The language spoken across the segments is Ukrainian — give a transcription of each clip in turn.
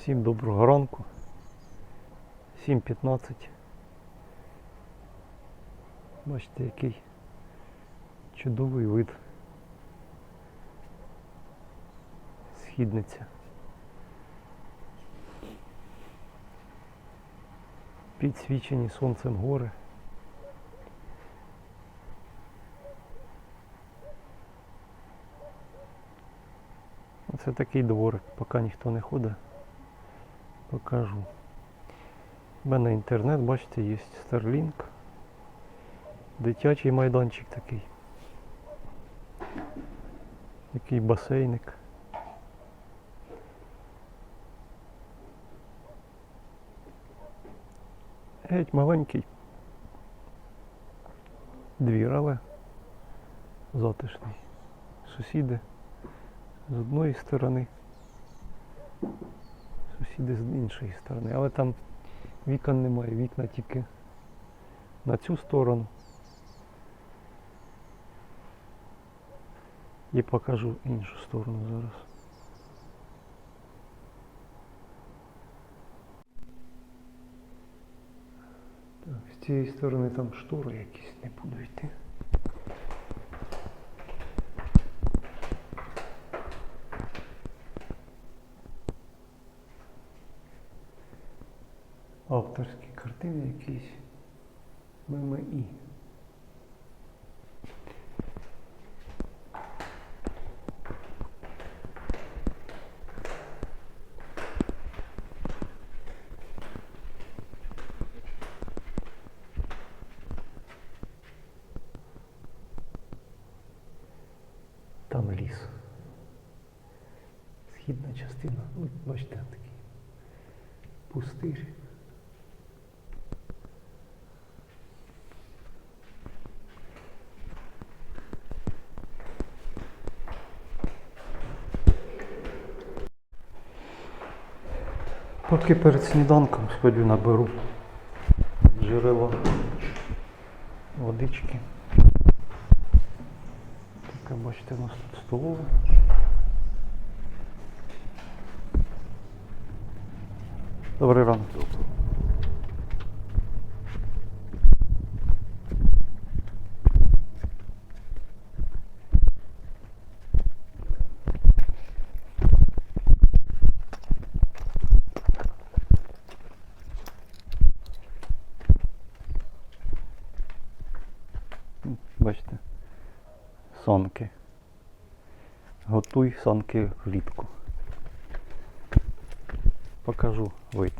Всім доброго ранку. 7.15. Бачите, який чудовий вид. Східниця. Підсвічені сонцем гори. Оце такий дворик, поки ніхто не ходить. Покажу. У мене інтернет, бачите, є Starlink. Дитячий майданчик такий. Який басейник. Геть маленький. Двір, але затишний. Сусіди з одної сторони сусіди з іншої сторони. Але там вікон немає, вікна тільки на цю сторону. І покажу іншу сторону зараз. Так, з цієї сторони там штори якісь не буду йти. Авторські картини якісь ММІ. Там ліс. Східна частина. Ну, бачите, такий пустир. Поки перед сніданком сходю наберу джерело водички. Таке, бачите, у нас тут столова. Добрий ранок. Бачите, санки. Готуй санки влітку. Покажу вид.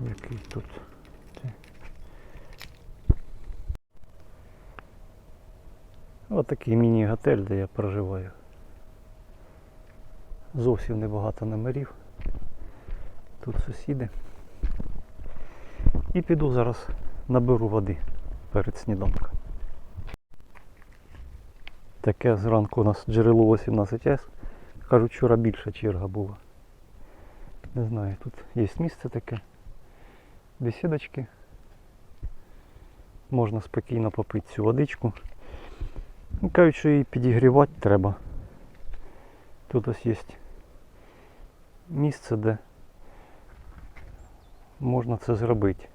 Який тут. Ось такий міні-готель, де я проживаю. Зовсім небагато номерів. Тут сусіди. І піду зараз наберу води перед сніданком. Таке зранку у нас джерело 18С. Кажуть, вчора більша черга була. Не знаю, тут є місце таке. Бесідочки. Можна спокійно попити цю водичку. Ну, Кажуть, що її підігрівати треба. Тут ось є місце, де можна це зробити.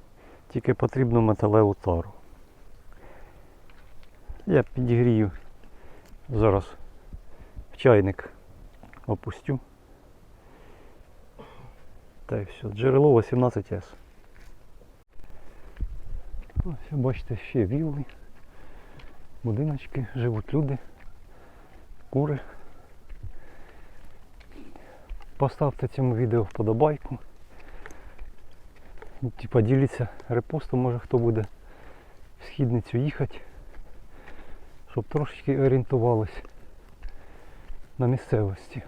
Тільки потрібно металеву тару. Я підігрію зараз чайник опустю. Та й все. Джерело 18С. Ось, бачите, ще вілли, будиночки, живуть люди, кури. Поставте цьому відео вподобайку. Типа діліться репостом, може хто буде в східницю їхати, щоб трошечки орієнтувались на місцевості.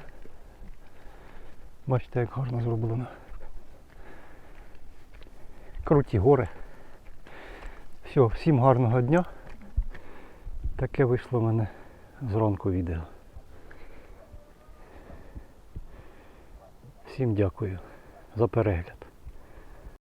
Бачите, як гарно зроблено. Круті гори. Все, всім гарного дня. Таке вийшло в мене зранку відео. Всім дякую за перегляд.